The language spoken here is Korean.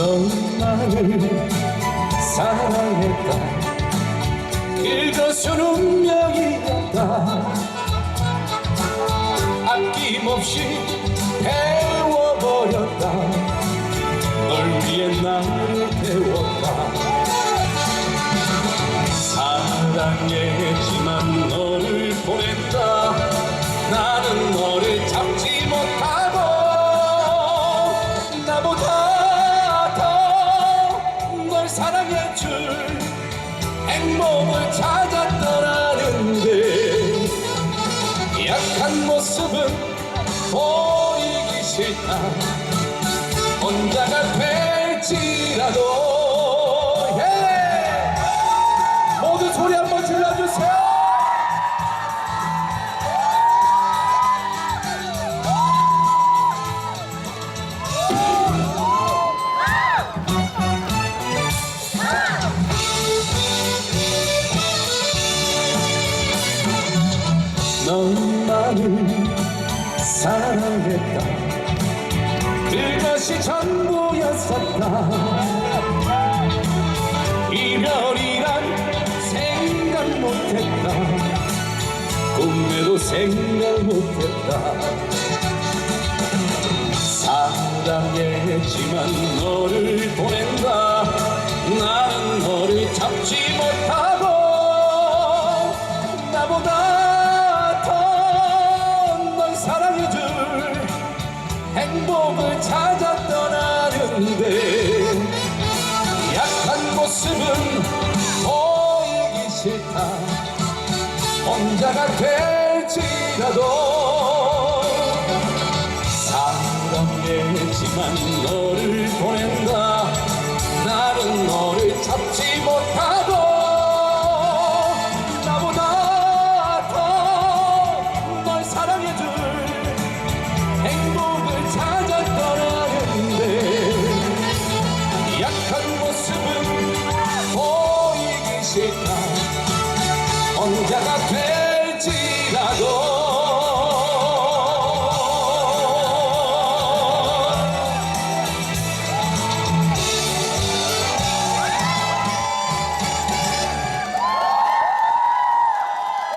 넌 나를 사랑했다. 그것은 운명이었다. 아낌없이 태워버렸다. 널 위해 나를 태웠다. 사랑했지만 너를 보냈다 사랑해줄 행복을 찾았더라는데 약한 모습은 보이기 싫다. 혼자가 될지라도 넌 나를 사랑했다. 그것이 전부였었다. 이별이란 생각 못했다. 꿈에도 생각 못했다. 사랑했지만 너를 행복을 찾았더라는데 약한 모습은 보이기 싫다. 혼자가 될지라도 사랑했지만 너를 보낸 한 모습은 보이기 싫다. 혼자가 돼.